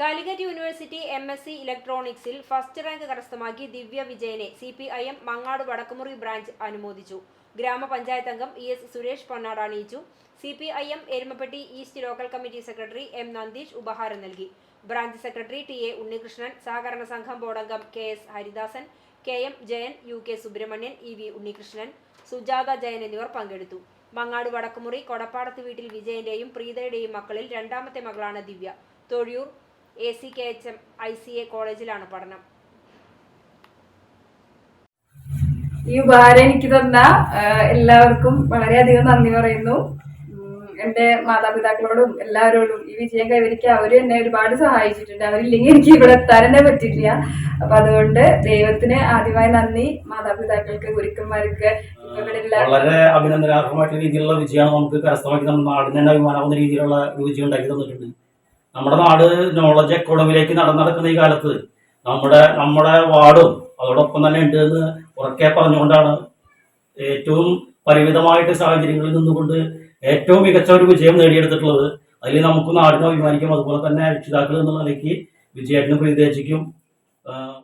Calicut university M S C ഇലക്ട്രോണിക്സിൽ first rank കരസ്ഥമാക്കി ദിവ്യ വിജയനെ C P I M Mangad Vadakkumuri branch അനുമോദിച്ചു. ഗ്രാമപഞ്ചായത്ത് അംഗം ഇ എസ് സുരേഷ് പൊന്നാട് അണിയിച്ചു. C P I M Erumapetty east local committee secretary M Nandeesh ഉപഹാരം നൽകി. Branch secretary T A Unnikrishnan സഹകരണ സംഘം ബോർഡ് അംഗം K S Haridasan K M Jayan U K Subramanian E V Unnikrishnan Sujatha Jayan എന്നിവർ പങ്കെടുത്തു. മങ്ങാട് വടക്കുമുറി കൊടപ്പാടത്ത് വീട്ടിൽ വിജയന്റെയും പ്രീതയുടെയും മക്കളിൽ രണ്ടാമത്തെ മകളാണ് Divya. Thozhiyur A C K H M I C A കോളേജിലാണ് പഠനം. ഈ ഉപഹാരം എനിക്ക് തന്ന എല്ലാവർക്കും വളരെയധികം നന്ദി പറയുന്നു. എന്റെ എന്റെ മാതാപിതാക്കളോടും എല്ലാവരോടും ഈ വിജയം കൈവരിക്കാൻ അവർ എന്നെ ഒരുപാട് സഹായിച്ചിട്ടുണ്ട്. അവരില്ലെങ്കിൽ എനിക്ക് ഇവിടെ എത്താൻ തന്നെ പറ്റില്ല അപ്പൊ അതുകൊണ്ട് ദൈവത്തിന് ആദ്യമായി നന്ദി. മാതാപിതാക്കൾക്ക് ഗുരുക്കന്മാർക്ക് ഇവിടെ വളരെ അഭിനന്ദനാർഹമായിട്ടുള്ള രീതിയിലുള്ള വിജയമാണ് നമുക്ക് കരസ്ഥമാക്കി നമ്മുടെ നാടിന് തന്നെ അഭിമാനാവുന്ന രീതിയിലുള്ള ഒരു വിജയം ഉണ്ടാക്കി തന്നിട്ടുണ്ട്. നമ്മുടെ നാട് നോളജ് എക്കോണമിയിലേക്ക് നടന്നു നടക്കുന്ന ഈ കാലത്ത് നമ്മുടെ നമ്മുടെ വാർഡും അതോടൊപ്പം തന്നെ ഉണ്ട് എന്ന് ഉറക്കെ പറഞ്ഞുകൊണ്ടാണ് ഏറ്റവും പരിമിതമായിട്ട് സാഹചര്യങ്ങളിൽ നിന്നുകൊണ്ട് ഏറ്റവും മികച്ച ഒരു വിജയം നേടിയെടുത്തിട്ടുള്ളത്. അതിൽ നമുക്ക് നാടിനെ അഭിമാനിക്കും. അതുപോലെ തന്നെ രക്ഷിതാക്കൾ എന്നുള്ള നിലയ്ക്ക് വിജയേട്ടനും പ്രീതേച്ചിക്കും